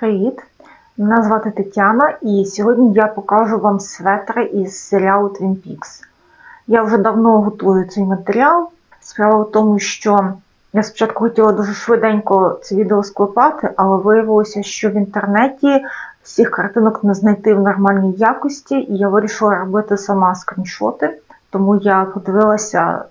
Привіт! Мене звати Тетяна, і сьогодні я покажу вам светри із серіалу Twin Peaks. Я вже давно готую цей матеріал. Справа в тому, що я спочатку хотіла дуже швиденько це відео склепати, але виявилося, що в інтернеті всіх картинок не знайти в нормальній якості, і я вирішила робити сама скріншоти. Тому я подивилася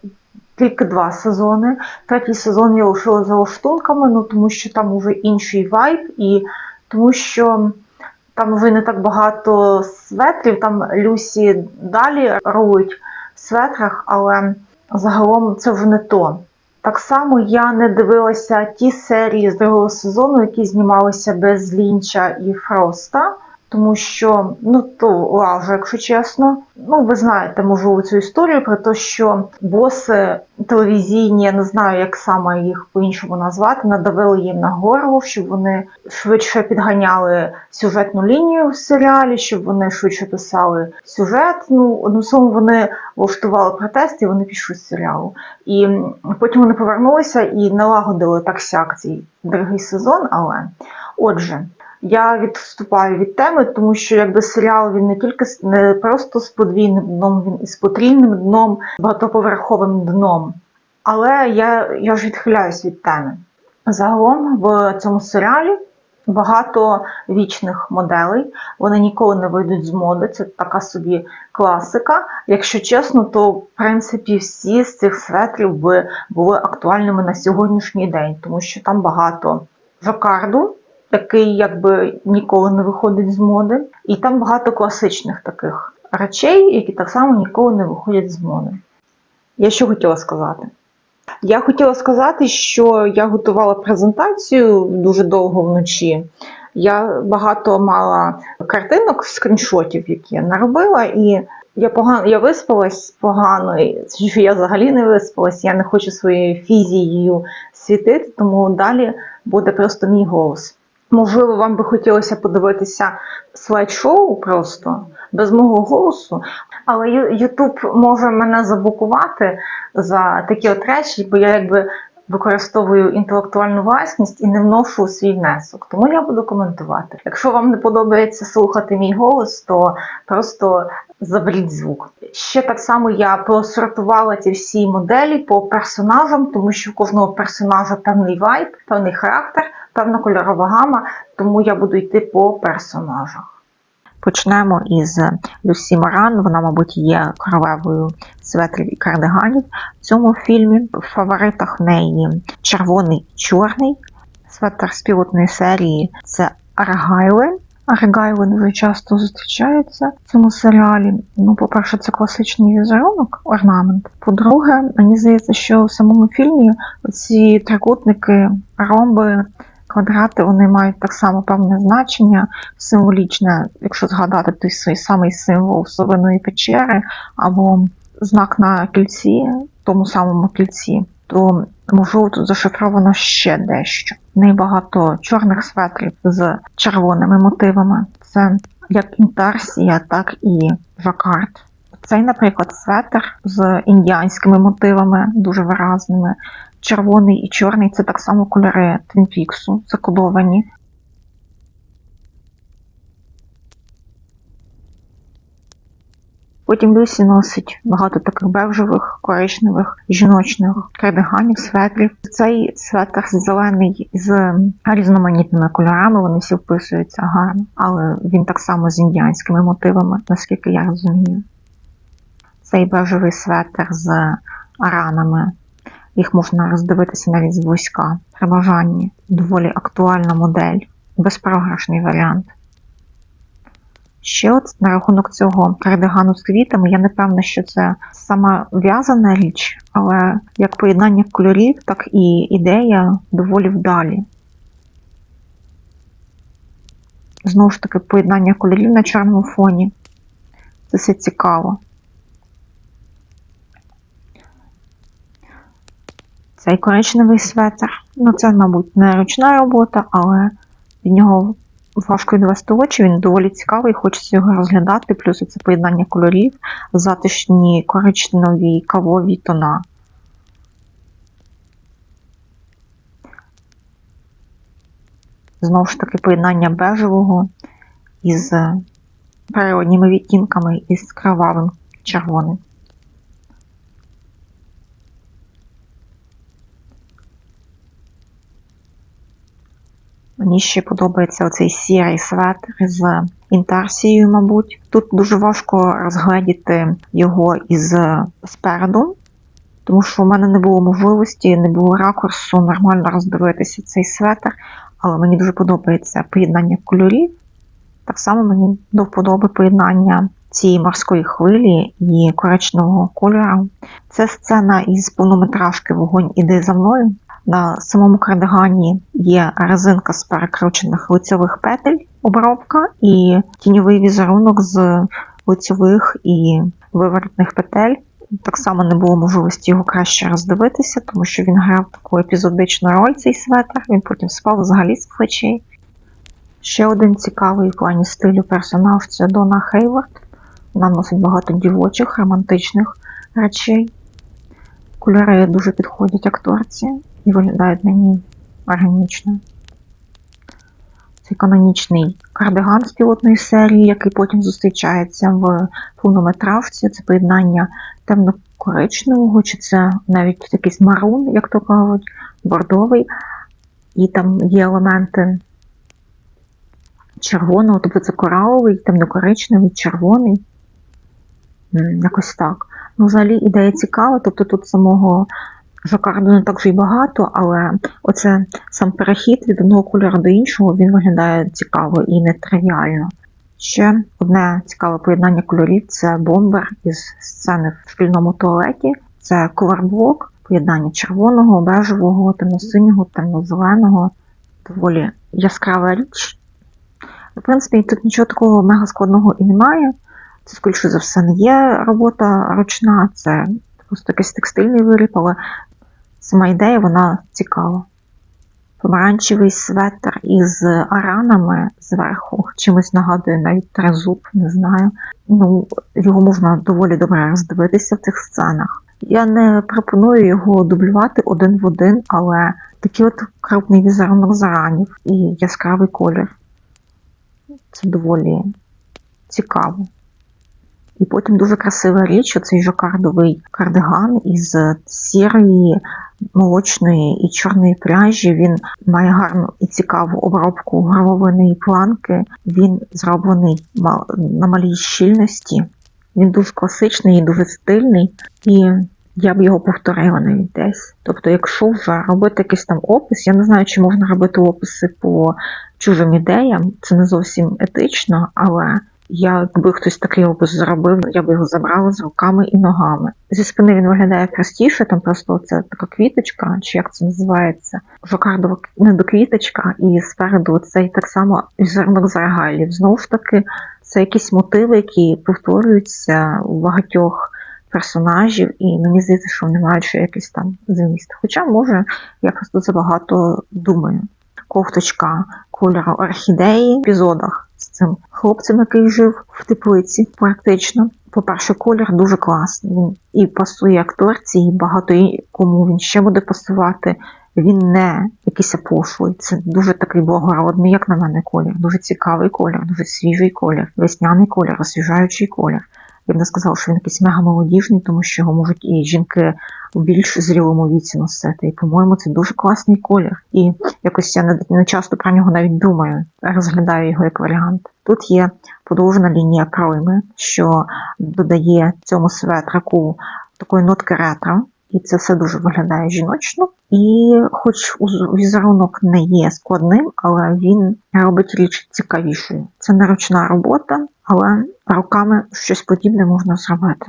тільки два сезони. Третій сезон я лишила за лаштунками, ну тому що там уже інший вайб, і тому що там вже не так багато светрів, там Люсі далі рують в светрах, але загалом це вже не то. Так само я не дивилася ті серії з другого сезону, які знімалися без Лінча і Фроста. Тому що, ну то лажу, якщо чесно. Ну, ви знаєте, можливо, цю історію про те, що боси телевізійні, я не знаю, як саме їх по-іншому назвати, надавили їм на горло, щоб вони швидше підганяли сюжетну лінію в серіалі, щоб вони швидше писали сюжет. Ну, одним словом, вони влаштували протест і вони пішли з серіалу. І потім вони повернулися і налагодили так сяк цей другий сезон. Але отже. Я відступаю від теми, тому що якби серіал він не тільки не просто з подвійним дном, він і з потрійним дном, багатоповерховим дном. Але я, я ж відхиляюсь від теми. Загалом в цьому серіалі багато вічних моделей. Вони ніколи не вийдуть з моди. Це така собі класика. Якщо чесно, то в принципі всі з цих светрів би були актуальними на сьогоднішній день, тому що там багато жакарду такий якби ніколи не виходить з моди. І там багато класичних таких речей, які так само ніколи не виходять з моди. Я що хотіла сказати? Я хотіла сказати, що я готувала презентацію дуже довго вночі. Я багато мала картинок, скріншотів, які я наробила, і я погано я виспалась погано, що я взагалі не виспалась, я не хочу своєю фізією світити, тому далі буде просто мій голос. Можливо, вам би хотілося подивитися слайд-шоу просто без мого голосу, але Ютуб може мене заблокувати за такі от речі, бо я якби використовую інтелектуальну власність і не вношу свій внесок. Тому я буду коментувати. Якщо вам не подобається слухати мій голос, то просто заберіть звук. Ще так само я просортувала ці всі моделі по персонажам, тому що у кожного персонажа певний вайб, певний характер певна кольорова гама, тому я буду йти по персонажах. Почнемо із Люсі Моран, вона, мабуть, є королевою светрів і кардиганів в цьому фільмі. В фаворитах в неї червоний чорний. Светр з пілотної серії це Аргайли. Аргайли дуже часто зустрічаються в цьому серіалі. Ну, по-перше, це класичний візерунок, орнамент. По-друге, мені здається, що в самому фільмі ці трикутники, ромби Квадрати вони мають так само певне значення символічне, якщо згадати той свій самий символ совиної печери або знак на кільці, тому самому кільці, то можливо тут зашифровано ще дещо. Найбагато чорних светрів з червоними мотивами. Це як інтарсія, так і жакард. Цей, наприклад, светр з індіанськими мотивами, дуже виразними. Червоний і чорний це так само кольори Твінпіксу, закодовані. Потім Люсі носить багато таких бежевих, коричневих, жіночних кардиганів, светрів. Цей светр зелений з різноманітними кольорами, вони всі вписуються гарно, але він так само з індіанськими мотивами, наскільки я розумію. Цей бежевий светр з аранами їх можна роздивитися навіть зблизька. При бажанні доволі актуальна модель, безпрограшний варіант. Ще от на рахунок цього кардигану з квітами, я не певна, що це сама в'язана річ, але як поєднання кольорів, так і ідея доволі вдалі. Знову ж таки, поєднання кольорів на чорному фоні. Це все цікаво. Цей коричневий светр. Ну, це, мабуть, не ручна робота, але від нього важко очі, він доволі цікавий, хочеться його розглядати, плюс це поєднання кольорів, затишні коричневі кавові тона. Знову ж таки, поєднання бежевого із природніми відтінками із кровавим червоним. Мені ще подобається оцей сірий светр з інтарсією, мабуть. Тут дуже важко розгледіти його із спереду, тому що у мене не було можливості, не було ракурсу нормально роздивитися цей светр, але мені дуже подобається поєднання кольорів. Так само мені до вподоби поєднання цієї морської хвилі і коричневого кольору. Це сцена із повнометражки Вогонь іде за мною. На самому кардигані є резинка з перекручених лицьових петель, обробка і тіньовий візерунок з лицьових і виворотних петель. Так само не було можливості його краще роздивитися, тому що він грав таку епізодичну роль цей светр, він потім спав взагалі з плечей. Ще один цікавий в плані стилю персонаж це Дона Хейвард. Вона носить багато дівочих, романтичних речей. Кольори дуже підходять акторці і виглядають на ній органічно. Цей канонічний кардиган з пілотної серії, який потім зустрічається в повнометражці. Це поєднання темно-коричневого, чи це навіть якийсь марун, як то кажуть, бордовий. І там є елементи червоного, тобто це кораловий, темно-коричневий, червоний. Якось так. Ну, взагалі ідея цікава, тобто тут самого жакарду не так вже й багато, але оце сам перехід від одного кольору до іншого він виглядає цікаво і нетривіально. Ще одне цікаве поєднання кольорів це бомбер із сцени в шкільному туалеті. Це колорблок, поєднання червоного, бежевого, темно-синього, темно-зеленого, доволі яскрава річ. В принципі, тут нічого такого мега складного і немає. Це, скоріше за все, не є робота ручна, це просто якийсь текстильний виріб, але сама ідея вона цікава. Помаранчевий светр із аранами зверху, чимось нагадує навіть трезуб, не знаю. Ну, Його можна доволі добре роздивитися в цих сценах. Я не пропоную його дублювати один в один, але такий от крупний візерунок заранів і яскравий колір. Це доволі цікаво. І потім дуже красива річ, оцей жокардовий кардиган із сірої, молочної і чорної пряжі. Він має гарну і цікаву обробку горловини і планки. Він зроблений на малій щільності. Він дуже класичний і дуже стильний. І я б його повторила навіть десь. Тобто, якщо вже робити якийсь там опис, я не знаю, чи можна робити описи по чужим ідеям, це не зовсім етично, але Якби хтось такий опис зробив, я би його забрала з руками і ногами. Зі спини він виглядає простіше, там просто це така квіточка, чи як це називається, жокардова недоквіточка, і спереду цей так само візерунок з регалів. Знову ж таки, це якісь мотиви, які повторюються у багатьох персонажів, і мені здається, що вони мають ще якийсь там зміст. Хоча, може, я просто забагато думаю. Кофточка кольору орхідеї в епізодах з цим хлопцем, який жив в теплиці, практично. По-перше, колір дуже класний. Він і пасує акторці, і багато кому він ще буде пасувати. Він не якийсь пошлий. Це дуже такий благородний, як на мене, колір. Дуже цікавий колір, дуже свіжий колір, весняний колір, освіжаючий колір. Я б не сказала, що він якийсь мега молодіжний, тому що його можуть і жінки у більш зрілому віці носити. І, по-моєму, це дуже класний колір. І якось я не, часто про нього навіть думаю, розглядаю його як варіант. Тут є подовжена лінія пройми, що додає цьому светрику такої нотки ретро. І це все дуже виглядає жіночно. І, хоч візерунок не є складним, але він робить річ цікавішою. Це не ручна робота, але руками щось подібне можна зробити.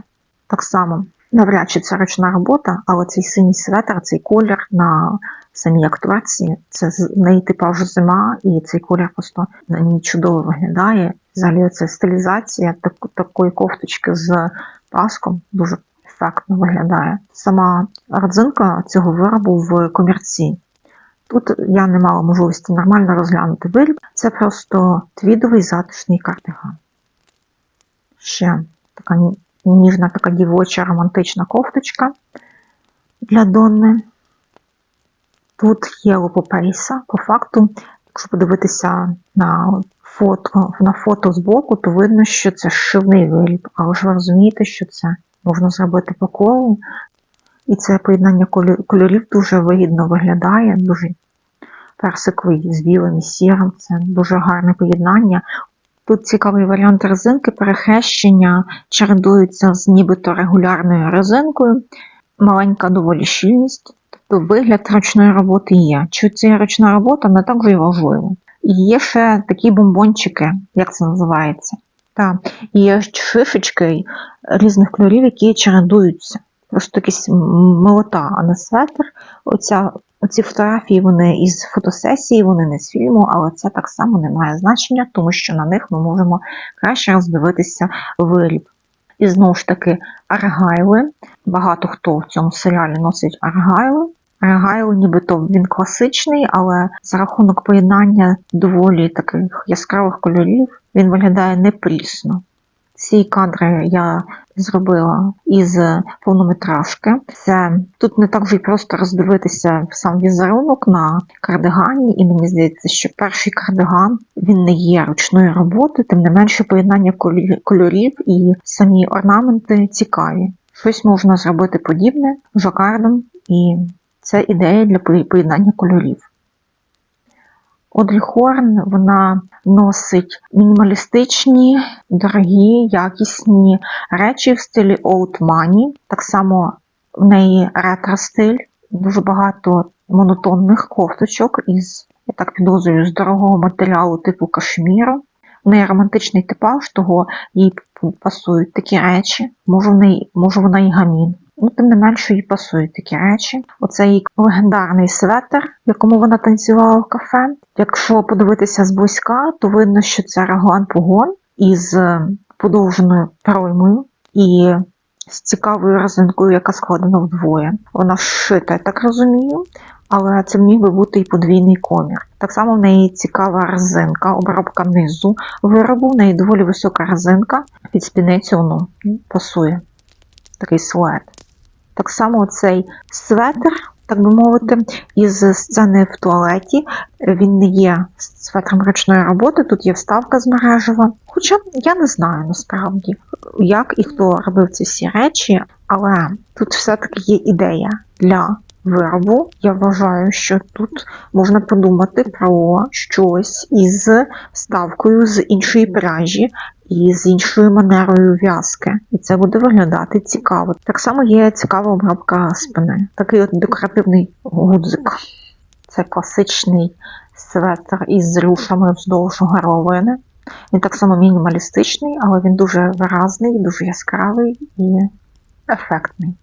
Так само, навряд чи це ручна робота, але цей синій светр, цей колір на самій актуації, це в неї типа вже зима, і цей колір просто на ній чудово виглядає. Взагалі, це стилізація так, такої кофточки з паском дуже ефектно виглядає. Сама родзинка цього виробу в комірці. Тут я не мала можливості нормально розглянути виріб, це просто твідовий затишний кардиган. Ще така ніжна, така дівоча романтична кофточка для Донни. Тут є лопопейса. По факту Якщо подивитися на фото, на фото збоку, то видно, що це шивний виріб. Але ж ви розумієте, що це можна зробити по колу. І це поєднання кольорів дуже вигідно виглядає, дуже персиковий з білим і сірим. Це дуже гарне поєднання. Тут цікавий варіант резинки, перехрещення чередуються з нібито регулярною резинкою, маленька доволі щільність. Тобто вигляд ручної роботи є. Чи це ручна робота не так вже й важливо. І є ще такі бомбончики, як це називається. Та, і є шишечки різних кольорів, які чередуються. Просто якась м- милота, а не светр. Оця, оці фотографії вони із фотосесії, вони не з фільму, але це так само не має значення, тому що на них ми можемо краще роздивитися виріб. І знову ж таки, аргайли. Багато хто в цьому серіалі носить аргайли. Аргайл, нібито він класичний, але за рахунок поєднання доволі таких яскравих кольорів він виглядає непрісно. Ці кадри я зробила із повнометражки. Це тут не так вже й просто роздивитися сам візерунок на кардигані, і мені здається, що перший кардиган він не є ручної роботи, тим не менше поєднання кольорів і самі орнаменти цікаві. Щось можна зробити подібне жакардом, і це ідея для поєднання кольорів. Одрі Хорн вона носить мінімалістичні, дорогі, якісні речі в стилі Old Money. Так само в неї ретро-стиль, дуже багато монотонних кофточок із, я так підозрюю, з дорогого матеріалу типу кашміру. В неї романтичний типаж, того їй пасують такі речі. Може, в неї, може вона і гамін. Ну, тим не менше, їй пасують такі речі. Оце її легендарний светр, в якому вона танцювала в кафе. Якщо подивитися зблизька, то видно, що це реглан погон із е, подовженою проймою і з цікавою резинкою, яка складена вдвоє. Вона вшита, я так розумію, але це міг би бути і подвійний комір. Так само в неї цікава резинка, обробка низу виробу, в неї доволі висока резинка, під спідницю воно пасує. Такий силует. Так само цей светр, так би мовити, із сцени в туалеті. Він не є светром ручної роботи, тут є вставка з мережева. Хоча я не знаю насправді, як і хто робив ці всі речі, але тут все-таки є ідея для виробу. Я вважаю, що тут можна подумати про щось із вставкою з іншої пряжі, і з іншою манерою в'язки. І це буде виглядати цікаво. Так само є цікава обробка спини. Такий от декоративний гудзик. Це класичний светр із рюшами вздовж горловини. Він так само мінімалістичний, але він дуже виразний, дуже яскравий і ефектний.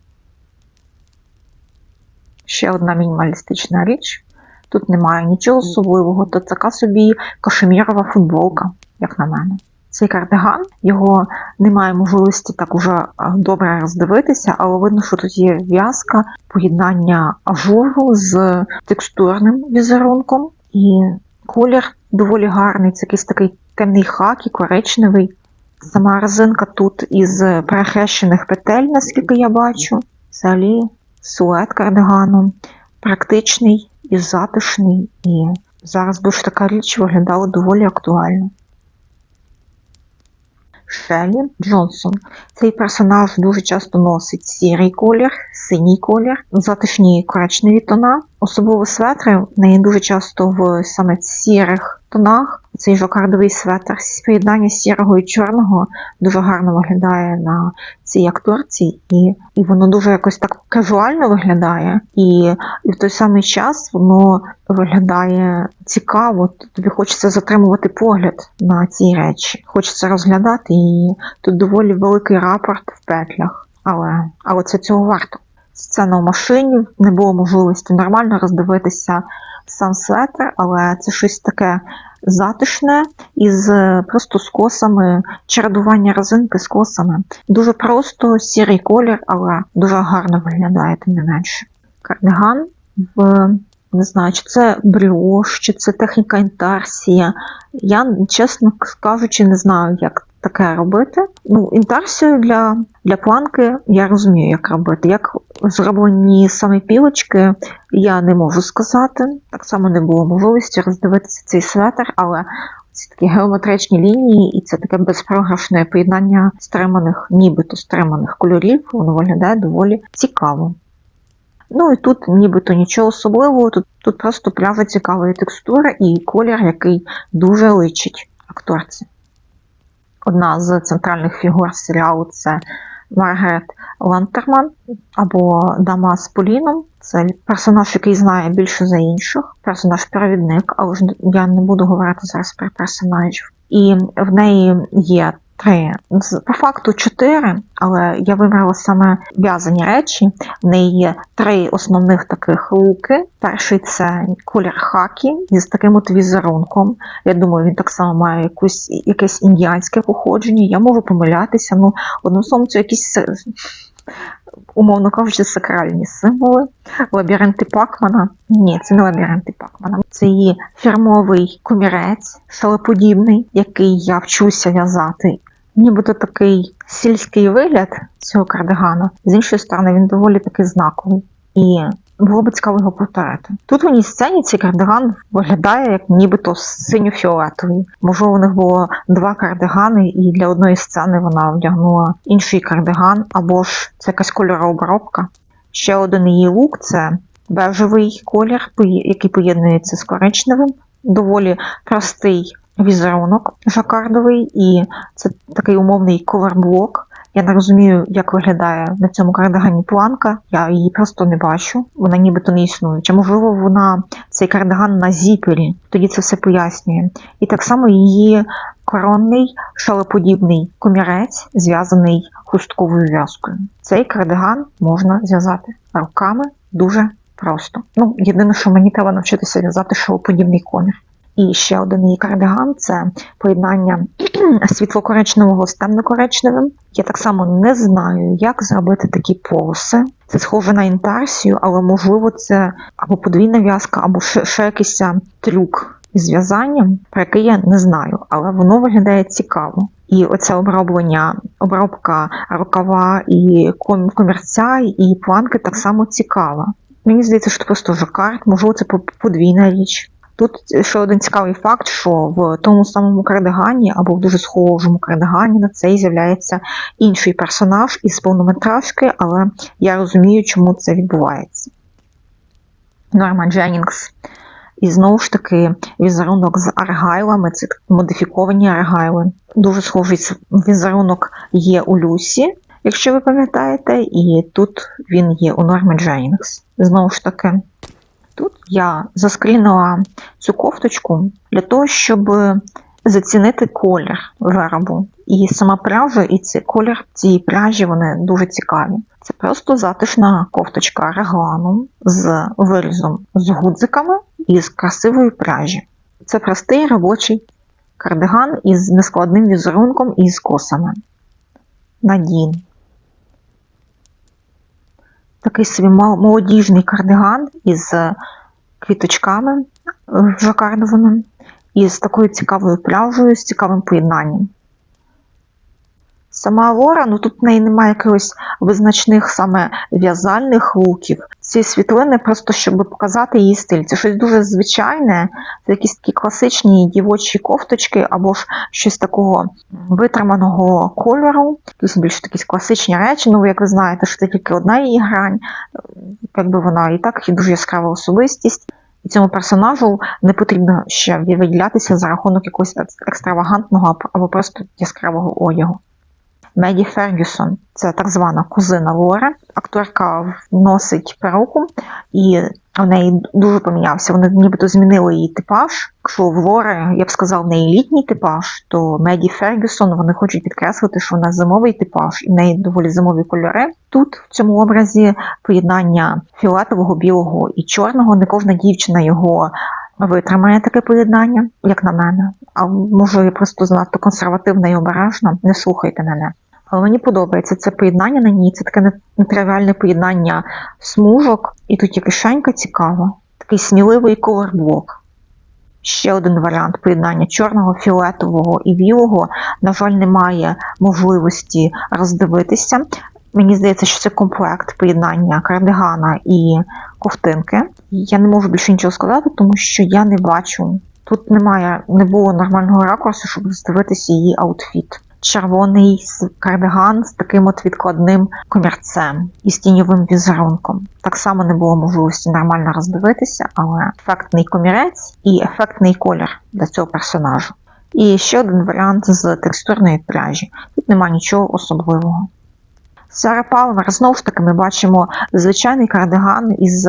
Ще одна мінімалістична річ. Тут немає нічого особливого, то така собі кашемірова футболка, як на мене. Цей кардиган, його немає можливості так уже добре роздивитися, але видно, що тут є в'язка, поєднання ажуру з текстурним візерунком, і колір доволі гарний. Це якийсь такий темний хакі, коричневий. Сама резинка тут із перехрещених петель, наскільки я бачу. Взагалі силует кардигану практичний і затишний, і зараз ж така річ виглядала доволі актуально. Шелі Джонсон. Цей персонаж дуже часто носить сірий колір, синій колір, затишні коричневі тона. Особливо светри в неї дуже часто в саме сірих тонах. Цей жокардовий светр, поєднання сірого і чорного дуже гарно виглядає на цій акторці, і, і воно дуже якось так казуально виглядає, і, і в той самий час воно виглядає цікаво. Тобі хочеться затримувати погляд на ці речі. Хочеться розглядати і тут доволі великий рапорт в петлях, але, але це цього варто. Сцена в машині, не було можливості нормально роздивитися сам светр, але це щось таке затишне із просто скосами, чередування резинки з косами. Дуже просто сірий колір, але дуже гарно виглядає, тим не менше. Кардиган в не знаю, чи це бріош, чи це техніка інтарсія. Я, чесно кажучи, не знаю, як таке робити. Ну, інтарсію для, для планки я розумію, як робити. Як зроблені саме пілочки, я не можу сказати. Так само не було можливості роздивитися цей светр, але ці такі геометричні лінії, і це таке безпрограшне поєднання стриманих, нібито стриманих кольорів, воно виглядає доволі цікаво. Ну і тут нібито нічого особливого, тут, тут просто пляжа цікавої текстури і колір, який дуже личить акторці. Одна з центральних фігур серіалу це Маргарет Лантерман або Дама з Поліном. Це персонаж, який знає більше за інших, персонаж-провідник, але ж я не буду говорити зараз про персонажів. І в неї є три, по факту чотири, але я вибрала саме в'язані речі. В неї є три основних таких луки. Перший це колір хакі із таким от візерунком. Я думаю, він так само має якусь, якесь індіанське походження. Я можу помилятися. Ну, словом, це якісь, умовно кажучи, сакральні символи. Лабіринти Пакмана. Ні, це не лабіринти Пакмана. Це її фірмовий комірець, шалеподібний, який я вчуся в'язати. Нібито такий сільський вигляд цього кардигана. З іншої сторони, він доволі таки знаковий. І було б цікаво його повторити. Тут в одній сцені цей кардиган виглядає як нібито синьо-фіолетовий. Можливо, у них було два кардигани, і для одної сцени вона вдягнула інший кардиган, або ж це якась кольорообробка. Ще один її лук це бежевий колір, який поєднується з коричневим. Доволі простий візерунок жакардовий, і це такий умовний коверблок. Я не розумію, як виглядає на цьому кардигані планка. Я її просто не бачу. Вона нібито не існує. Чи можливо вона цей кардиган на зіпері? Тоді це все пояснює. І так само її коронний шалоподібний комірець, зв'язаний хустковою в'язкою. Цей кардиган можна зв'язати руками дуже просто. Ну, єдине, що мені треба навчитися в'язати шалоподібний комір. І ще один її кардиган це поєднання світло-коричневого з темно-коричневим. Я так само не знаю, як зробити такі полоси. Це схоже на інтарсію, але можливо це або подвійна в'язка, або ще, якийсь трюк із в'язанням, про який я не знаю, але воно виглядає цікаво. І оце оброблення, обробка рукава і комірця, і планки так само цікава. Мені здається, що це просто жакард, можливо, це подвійна річ. Тут ще один цікавий факт, що в тому самому кардигані або в дуже схожому кардигані на цей з'являється інший персонаж із повнометражки, але я розумію, чому це відбувається. Норма Дженнінгс. І знову ж таки візерунок з аргайлами, це модифіковані аргайли. Дуже схожий візерунок є у Люсі, якщо ви пам'ятаєте, і тут він є у Норми Дженнінгс. Знову ж таки, тут я заскрінила цю кофточку для того, щоб зацінити колір виробу. І сама пряжа, і цей колір цієї пряжі вони дуже цікаві. Це просто затишна кофточка регланом з вирізом з гудзиками і з красивої пряжі. Це простий робочий кардиган із нескладним візерунком і з косами. Надін. Такий собі молодіжний кардиган із квіточками е, жакардовими і з такою цікавою пряжею, з цікавим поєднанням. Сама Лора, ну тут в неї немає якихось визначних саме в'язальних луків. Ці світлини просто щоб показати її стиль. Це щось дуже звичайне, це якісь такі класичні дівочі кофточки або ж щось такого витриманого кольору, якісь більш такі класичні речі. Ну, як ви знаєте, що це тільки одна її грань, якби вона і так є дуже яскрава особистість. І цьому персонажу не потрібно ще виділятися за рахунок якогось екстравагантного або просто яскравого одягу. Меді Фергюсон це так звана кузина Лори. Акторка носить перуку, і в неї дуже помінявся. Вони нібито змінили її типаж. Якщо в Лори, я б сказав, в неї літній типаж, то Меді Фергюсон вони хочуть підкреслити, що вона зимовий типаж, і в неї доволі зимові кольори. Тут в цьому образі поєднання фіолетового, білого і чорного. Не кожна дівчина його витримає таке поєднання, як на мене. А може я просто занадто консервативна і обережна. Не слухайте мене. Але мені подобається це поєднання на ній. Це таке не- нетривіальне поєднання смужок, і тут є кишенька цікава, такий сміливий коверблок. Ще один варіант поєднання чорного, фіолетового і білого. На жаль, немає можливості роздивитися. Мені здається, що це комплект поєднання кардигана і ковтинки. Я не можу більше нічого сказати, тому що я не бачу. Тут немає, не було нормального ракурсу, щоб роздивитися її аутфіт. Червоний кардиган з таким от відкладним комірцем і тіньовим візерунком. Так само не було можливості нормально роздивитися, але ефектний комірець і ефектний колір для цього персонажу. І ще один варіант з текстурної пряжі. Тут немає нічого особливого. Сара Палмер, знову ж таки, ми бачимо звичайний кардиган із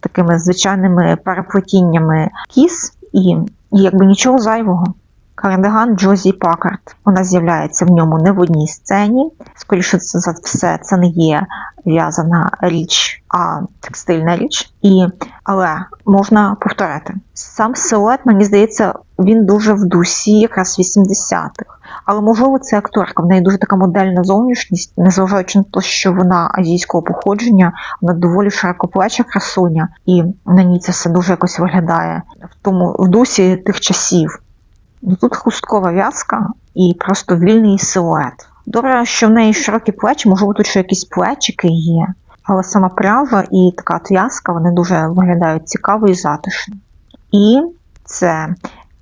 такими звичайними переплетіннями кіс і якби нічого зайвого. Кардиган Джозі Пакард. Вона з'являється в ньому не в одній сцені. Скоріше це за все, це не є в'язана річ, а текстильна річ. І, але можна повторити. Сам силует, мені здається, він дуже в дусі якраз 80-х. Але можливо, це акторка. В неї дуже така модельна зовнішність, незважаючи на те, що вона азійського походження, вона доволі широкоплеча красуня, і на ній це все дуже якось виглядає в тому в дусі тих часів. Ну, тут хусткова в'язка і просто вільний силует. Добре, що в неї широкі плечі, можливо, тут ще якісь плечики є. Але сама пряжа і така от в'язка, вони дуже виглядають цікаво і затишно. І це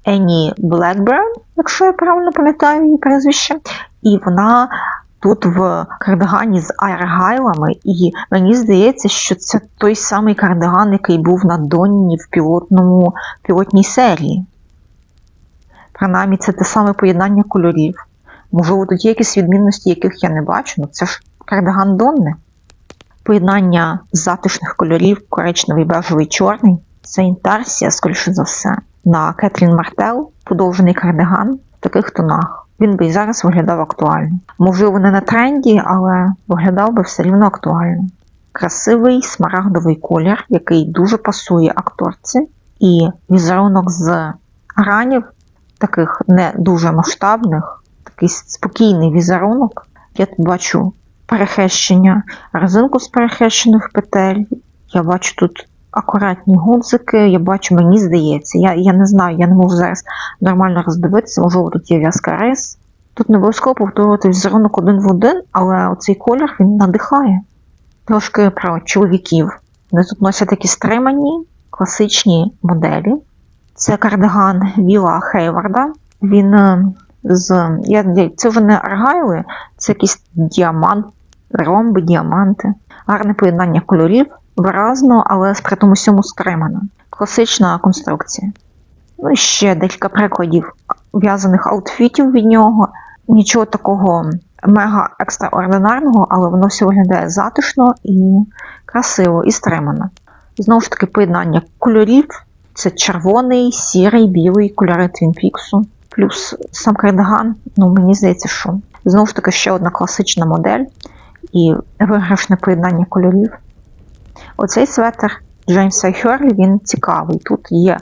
Ені Блекберн, якщо я правильно пам'ятаю її прізвище, і вона тут в кардигані з айргайлами, і мені здається, що це той самий кардиган, який був на Донні в пілотному пілотній серії. Принаймні, це те саме поєднання кольорів. Можливо, тут є якісь відмінності, яких я не бачу, ну це ж кардиган Донни. Поєднання затишних кольорів, коричневий, бежевий, чорний. Це інтарсія, скоріше за все, на Кетрін Мартел, подовжений кардиган в таких тонах. Він би і зараз виглядав актуально. Можливо, не на тренді, але виглядав би все рівно актуально. Красивий смарагдовий колір, який дуже пасує акторці, і візерунок з гранів, таких не дуже масштабних, такий спокійний візерунок. Я тут бачу перехрещення, резинку з перехрещених петель. Я бачу тут акуратні гудзики, я бачу, мені здається. Я, я не знаю, я не можу зараз нормально роздивитися, можливо, тут є в'язка рис. Тут не обов'язково повторювати візерунок один в один, але оцей колір він надихає. Трошки про чоловіків. Вони тут носять такі стримані, класичні моделі. Це кардиган Віла Хейварда. Він е, з. Я, це не аргайли, це якісь діамант, ромби, діаманти. Гарне поєднання кольорів, виразно, але при тому всьому стримано. Класична конструкція. Ну і ще декілька прикладів в'язаних аутфітів від нього. Нічого такого мега екстраординарного, але воно все виглядає затишно і красиво, і стримано. Знову ж таки, поєднання кольорів. Це червоний, сірий, білий кольори Твінпіксу. Плюс сам кардиган, ну мені здається, що знову ж таки ще одна класична модель і виграшне поєднання кольорів. Оцей светр Джеймса Херлі, він цікавий. Тут є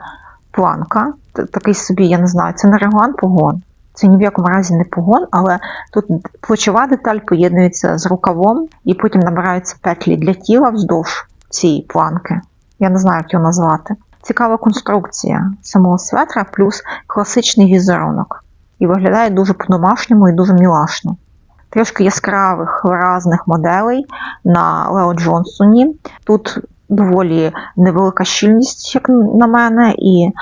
планка, такий собі, я не знаю, це не реглан погон. Це ні в якому разі не погон, але тут плечова деталь поєднується з рукавом, і потім набираються петлі для тіла вздовж цієї планки. Я не знаю, як його назвати. Цікава конструкція самого светра, плюс класичний візерунок. І виглядає дуже по-домашньому і дуже мілашно. Трішки яскравих виразних моделей на Лео Джонсоні. Тут доволі невелика щільність, як на мене, і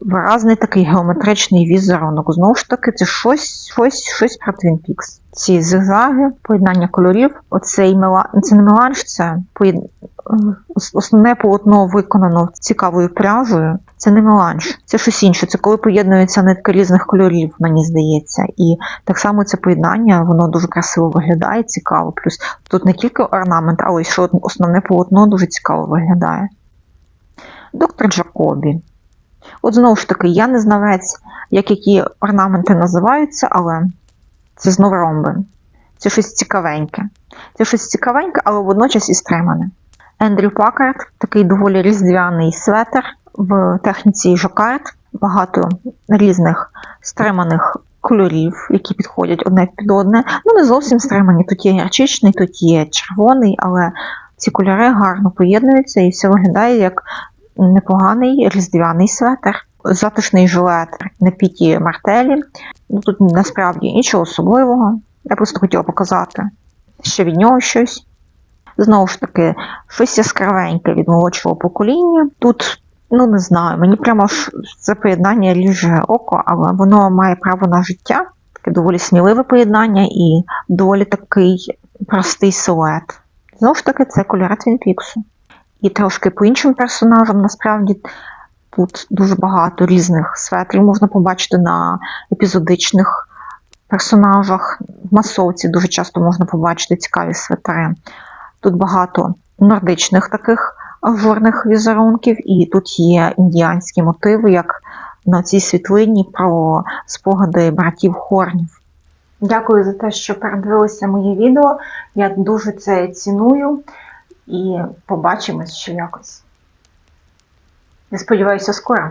виразний такий геометричний візерунок. Знову ж таки, це щось, щось, щось про Twin Peaks. Ці зигзаги, поєднання кольорів, оцей мела... це не меланж, це поєд... основне полотно виконано цікавою пряжею. Це не меланж, це щось інше. Це коли поєднуються нитки різних кольорів, мені здається. І так само це поєднання, воно дуже красиво виглядає, цікаво. Плюс тут не тільки орнамент, але й що основне полотно дуже цікаво виглядає. Доктор Джакобі. От знову ж таки, я не знавець, як які орнаменти називаються, але це знову ромби. Це щось цікавеньке. Це щось цікавеньке, але водночас і стримане. Ендрю Пакард, такий доволі різдвяний светр в техніці жакард, багато різних стриманих кольорів, які підходять одне під одне. Ну, не зовсім стримані. Тут є гірчичний, тут є червоний, але ці кольори гарно поєднуються і все виглядає як непоганий різдвяний светр. Затишний жилет на піті мартелі. Ну, тут насправді нічого особливого. Я просто хотіла показати ще від нього щось. Знову ж таки, щось яскравеньке від молодшого покоління. Тут, ну не знаю, мені прямо ж це поєднання ріже око, але воно має право на життя. Таке доволі сміливе поєднання і доволі такий простий силует. Знову ж таки, це кольори Твінпіксу. І трошки по іншим персонажам насправді тут дуже багато різних светрів можна побачити на епізодичних персонажах. В масовці дуже часто можна побачити цікаві свитери. Тут багато нордичних таких ажурних візерунків, і тут є індіанські мотиви, як на цій світлині про спогади братів Хорнів. Дякую за те, що передивилися моє відео. Я дуже це ціную і побачимось ще якось. Я сподіваюся, скоро.